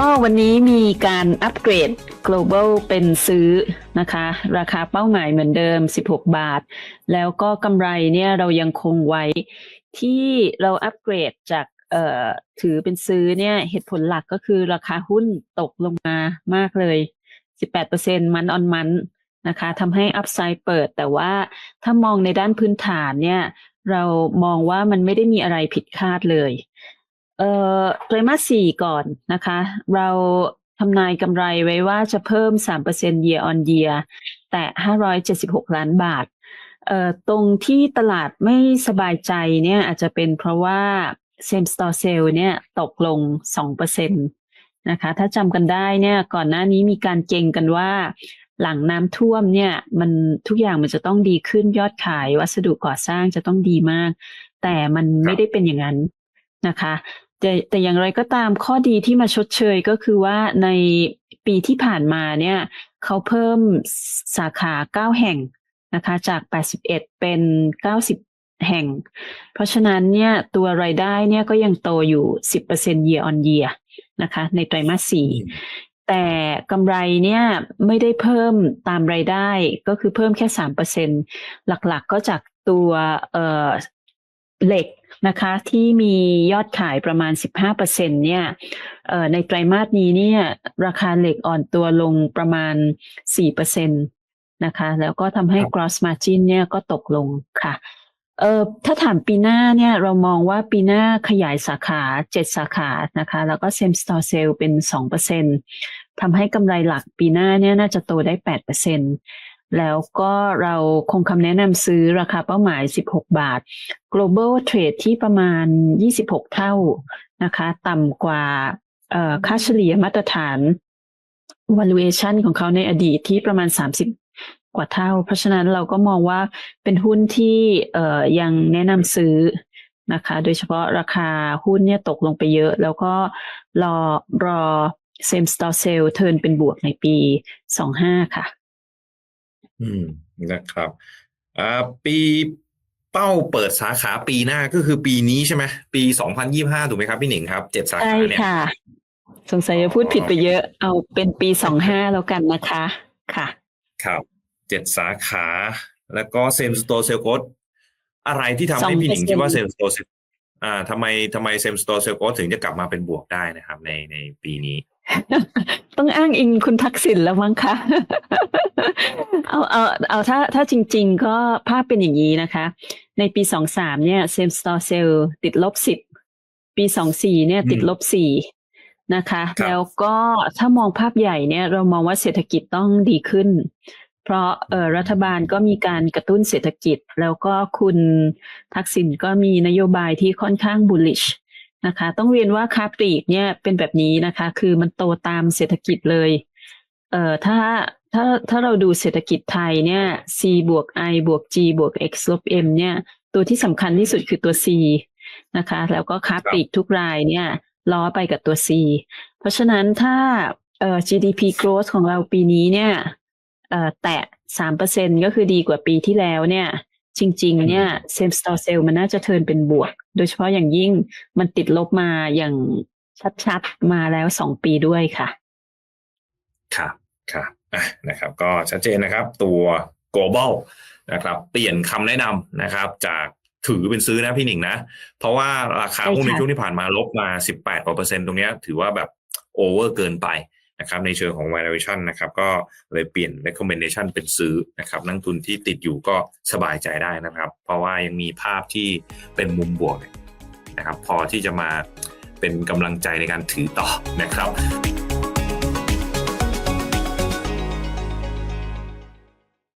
ก็วันนี้มีการอัปเกรด global เป็นซื้อนะคะ ราคาเป้าหมายเหมือนเดิม 16 บาท แล้วก็กำไรเนี่ยเรายังคงไว้ที่เราอัปเกรดจากเอ่อถือเป็นซื้อเนี่ยเหตุผลหลักก็คือราคาหุ้นตกลงมามากเลย 18%มันออนมันนะคะทำให้อัพไซด์เปิด แต่ว่าถ้ามองในด้านพื้นฐานเนี่ย เรามองว่ามันไม่ได้มีอะไรผิดคาดเลย เอ่อไตรมาสสี่ก่อนนะคะ เราทำนายกำไรไว้ว่าจะเพิ่ม 3% year on year แต่ 576 ล้านบาทเอ่อตรงที่ตลาดไม่สบายใจเนี่ยอาจจะเป็นเพราะว่า same store sale เนี่ยตกลง 2%นะคะ ถ้าจำกันได้เนี่ยก่อนหน้านี้มีการเก่งกันว่า หลังน้ำท่วมเนี่ยมันทุกอย่างมันจะต้องดีขึ้นยอดขายวัสดุก่อสร้างจะต้องดีมาก แต่มันไม่ได้เป็นอย่างนั้นนะคะ แต่แต่อย่างไรก็ตามข้อดีที่มาชดเชยก็คือว่าในปีที่ผ่านมาเนี่ยเขาเพิ่มสาขาเก้าแห่งนะคะจาก 81 เป็น 90 แห่ง เพราะฉะนั้นเนี่ยตัวรายได้เนี่ยก็ยังโตอยู่ 10% year on year นะคะในไตรมาสสี่แต่กำไรเนี่ยไม่ได้เพิ่มตามรายได้ก็คือเพิ่มแค่ 3%หลักๆก็จากตัว เอ่อเหล็กนะคะที่มียอดขายประมาณ 15%เนี่ยเอ่อในไตรมาสนี้เนี่ยราคาเหล็กอ่อนตัวลงประมาณ 4%นะคะแล้วก็ทำให้ gross margin เนี่ยก็ตกลงค่ะเอ่อถ้าถามปีหน้าเนี่ยเรามองว่าปีหน้าขยายสาขาเจ็ดสาขานะคะ แล้วก็ same store sale เป็นสองเปอร์เซ็นทำให้กำไรหลักปีหน้าเนี่ยน่าจะโตได้แปดเปอร์เซ็น แล้วก็เราคงคำแนะนำซื้อราคาเป้าหมาย 16 บาท global trade ที่ประมาณ 26 เท่านะคะ ต่ำกว่าค่าเฉลี่ยมาตรฐาน valuation ของเขาในอดีตที่ประมาณ 30 กว่าเท่า เพราะฉะนั้นเราก็มองว่าเป็นหุ้นที่ยังแนะนำซื้อนะคะ โดยเฉพาะราคาหุ้นเนี่ยตกลงไปเยอะ แล้วก็รอรอ same store sale เทิร์นเป็นบวกในปี 25 ค่ะ อืมนะครับอ่าปีเป้าเปิดสาขาปีหน้าก็คือปีนี้ใช่ไหมปีสองพันยี่ห้าถูกไหมครับพี่หนิงครับเจ็ดสาใช่ขาเนี่ยค่ะ สงสัยจะพูดผิดไปเยอะ เอาเป็นปี25แล้วกันนะคะค่ะ ครับเจ็ดสาขา แล้วก็เซมสโตเซลโกดอะไรที่ทำให้พี่หนิง2%คิดว่าเซมสโตเซลอ่าทำไมทำไมเซมสโตเซลโกดถึงจะกลับมาเป็นบวกได้นะครับ ในในปีนี้ ต้องอ้างอิงคุณทักษิณแล้วมั้งคะ เอาเอาเอาถ้าถ้าจริง ๆ ก็ภาพเป็นอย่างนี้นะคะ ในปีสองสามเนี่ย same store sale ติดลบสิบปีสองสี่เนี่ย ติดลบสี่นะคะครับแล้วก็ถ้ามองภาพใหญ่เนี่ย เรามองว่าเศรษฐกิจต้องดีขึ้น เพราะเอ่อรัฐบาลก็มีการกระตุ้นเศรษฐกิจ แล้วก็คุณทักษิณก็มีนโยบายที่ค่อนข้าง bullish นะคะ ต้องเรียนว่าค้าปลีกเนี่ยเป็นแบบนี้นะคะ คือมันโตตามเศรษฐกิจเลยเอ่อถ้า ถ้าถ้าเราดูเศรษฐกิจไทยเนี่ย C บวก I บวก G บวก X ลบ M เนี่ย ตัวที่สำคัญที่สุดคือตัว C นะคะ แล้วก็ค้าปลีกทุกรายเนี่ย ล้อไปกับตัว C เพราะฉะนั้นถ้าเอ่อ GDP growth ของเราปีนี้เนี่ยเอ่อแตะสามเปอร์เซ็นก็คือดีกว่าปีที่แล้วเนี่ย จริง ๆ เนี่ย same store sale มันน่าจะเทิร์นเป็นบวก โดยเฉพาะอย่างยิ่งมันติดลบมาอย่างชัดๆ มาแล้วสองปีด้วยค่ะ ครับ ครับอะนะครับ ก็ชัดเจนนะครับ ตัว global นะครับ เปลี่ยนคำแนะนำนะครับ จากถือเป็นซื้อนะพี่หนิงนะ เพราะว่าราคาใช่หุ้นในค่ะช่วงที่ผ่านมาลบมา 18กว่าเปอร์เซ็นต์ตรงเนี้ยถือว่าแบบโอเวอร์เกินไปนะครับในเชิงของ valuation นะครับก็เลยเปลี่ยน recommendation เป็นซื้อนะครับนักทุนที่ติดอยู่ก็สบายใจได้นะครับ เพราะว่ายังมีภาพที่เป็นมุมบวกนะครับพอที่จะมาเป็นกำลังใจในการถือต่อนะครับ